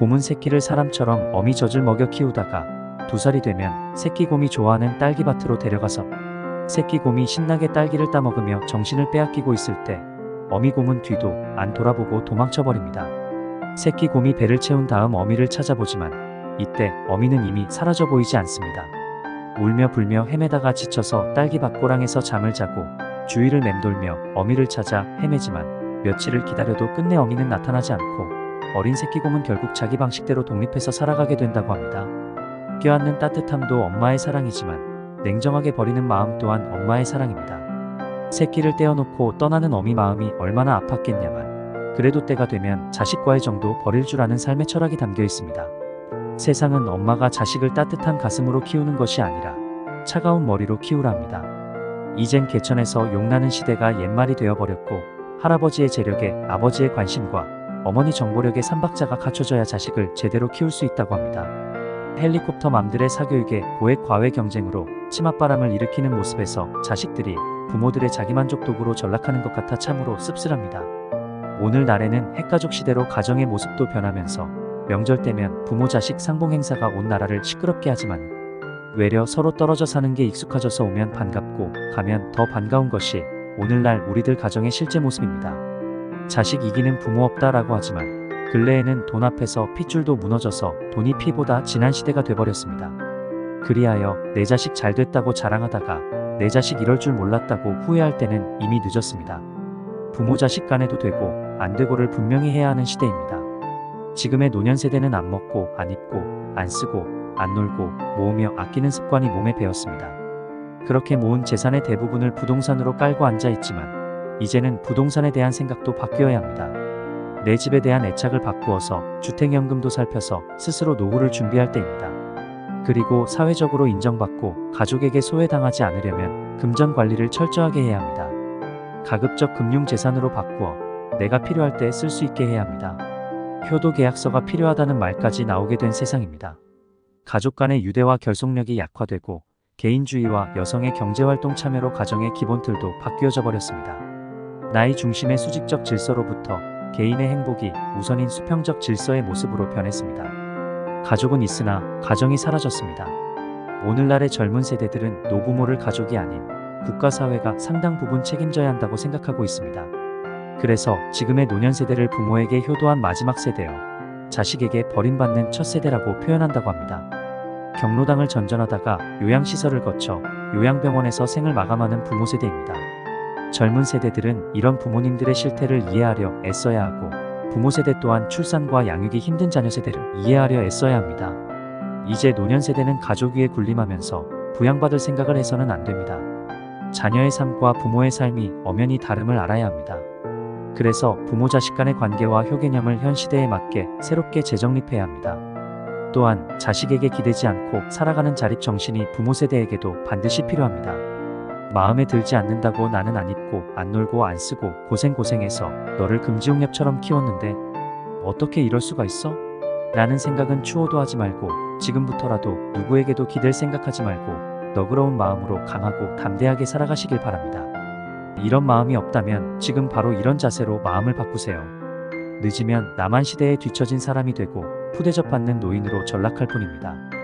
곰은 새끼를 사람처럼 어미 젖을 먹여 키우다가 두 살이 되면 새끼 곰이 좋아하는 딸기밭으로 데려가서 새끼 곰이 신나게 딸기를 따먹으며 정신을 빼앗기고 있을 때 어미 곰은 뒤도 안 돌아보고 도망쳐 버립니다. 새끼 곰이 배를 채운 다음 어미를 찾아보지만 이때 어미는 이미 사라져 보이지 않습니다. 울며 불며 헤매다가 지쳐서 딸기밭 고랑에서 잠을 자고 주위를 맴돌며 어미를 찾아 헤매지만 며칠을 기다려도 끝내 어미는 나타나지 않고 어린 새끼곰은 결국 자기 방식대로 독립해서 살아가게 된다고 합니다. 껴안는 따뜻함도 엄마의 사랑이지만 냉정하게 버리는 마음 또한 엄마의 사랑입니다. 새끼를 떼어놓고 떠나는 어미 마음이 얼마나 아팠겠냐만 그래도 때가 되면 자식과의 정도 버릴 줄 아는 삶의 철학이 담겨 있습니다. 세상은 엄마가 자식을 따뜻한 가슴으로 키우는 것이 아니라 차가운 머리로 키우랍니다. 이젠 개천에서 용나는 시대가 옛말이 되어버렸고 할아버지의 재력에 아버지의 관심과 어머니 정보력의 삼박자가 갖춰져야 자식을 제대로 키울 수 있다고 합니다. 헬리콥터 맘들의 사교육에 고액 과외 경쟁으로 치맛바람을 일으키는 모습에서 자식들이 부모들의 자기만족 도구로 전락하는 것 같아 참으로 씁쓸합니다. 오늘날에는 핵가족 시대로 가정의 모습도 변하면서 명절 때면 부모 자식 상봉 행사가 온 나라를 시끄럽게 하지만 외려 서로 떨어져 사는 게 익숙해져서 오면 반갑고 가면 더 반가운 것이 오늘날 우리들 가정의 실제 모습입니다. 자식 이기는 부모 없다라고 하지만 근래에는 돈 앞에서 핏줄도 무너져서 돈이 피보다 진한 시대가 돼버렸습니다. 그리하여 내 자식 잘 됐다고 자랑하다가 내 자식 이럴 줄 몰랐다고 후회할 때는 이미 늦었습니다. 부모 자식 간에도 되고 안 되고를 분명히 해야 하는 시대입니다. 지금의 노년 세대는 안 먹고 안 입고 안 쓰고 안 놀고 모으며 아끼는 습관이 몸에 배었습니다. 그렇게 모은 재산의 대부분을 부동산으로 깔고 앉아 있지만 이제는 부동산에 대한 생각도 바뀌어야 합니다. 내 집에 대한 애착을 바꾸어서 주택연금도 살펴서 스스로 노후를 준비할 때입니다. 그리고 사회적으로 인정받고 가족에게 소외당하지 않으려면 금전 관리를 철저하게 해야 합니다. 가급적 금융재산으로 바꾸어 내가 필요할 때 쓸 수 있게 해야 합니다. 효도 계약서가 필요하다는 말까지 나오게 된 세상입니다. 가족 간의 유대와 결속력이 약화되고 개인주의와 여성의 경제활동 참여로 가정의 기본 틀도 바뀌어져 버렸습니다. 나이 중심의 수직적 질서로부터 개인의 행복이 우선인 수평적 질서의 모습으로 변했습니다. 가족은 있으나 가정이 사라졌습니다. 오늘날의 젊은 세대들은 노부모를 가족이 아닌 국가 사회가 상당 부분 책임져야 한다고 생각하고 있습니다. 그래서 지금의 노년 세대를 부모에게 효도한 마지막 세대여 자식에게 버림받는 첫 세대라고 표현한다고 합니다. 경로당을 전전하다가 요양시설을 거쳐 요양병원에서 생을 마감하는 부모 세대입니다. 젊은 세대들은 이런 부모님들의 실태를 이해하려 애써야 하고 부모 세대 또한 출산과 양육이 힘든 자녀 세대를 이해하려 애써야 합니다. 이제 노년 세대는 가족 위에 군림하면서 부양받을 생각을 해서는 안 됩니다. 자녀의 삶과 부모의 삶이 엄연히 다름을 알아야 합니다. 그래서 부모 자식 간의 관계와 효개념을 현 시대에 맞게 새롭게 재정립해야 합니다. 또한 자식에게 기대지 않고 살아가는 자립 정신이 부모 세대에게도 반드시 필요합니다. 마음에 들지 않는다고 나는 안 입고 안 놀고 안 쓰고 고생 고생해서 너를 금지옥렵처럼 키웠는데 어떻게 이럴 수가 있어? 라는 생각은 추호도 하지 말고 지금부터라도 누구에게도 기댈 생각하지 말고 너그러운 마음으로 강하고 담대하게 살아가시길 바랍니다. 이런 마음이 없다면 지금 바로 이런 자세로 마음을 바꾸세요. 늦으면 남한 시대에 뒤처진 사람이 되고 푸대접 받는 노인으로 전락할 뿐입니다.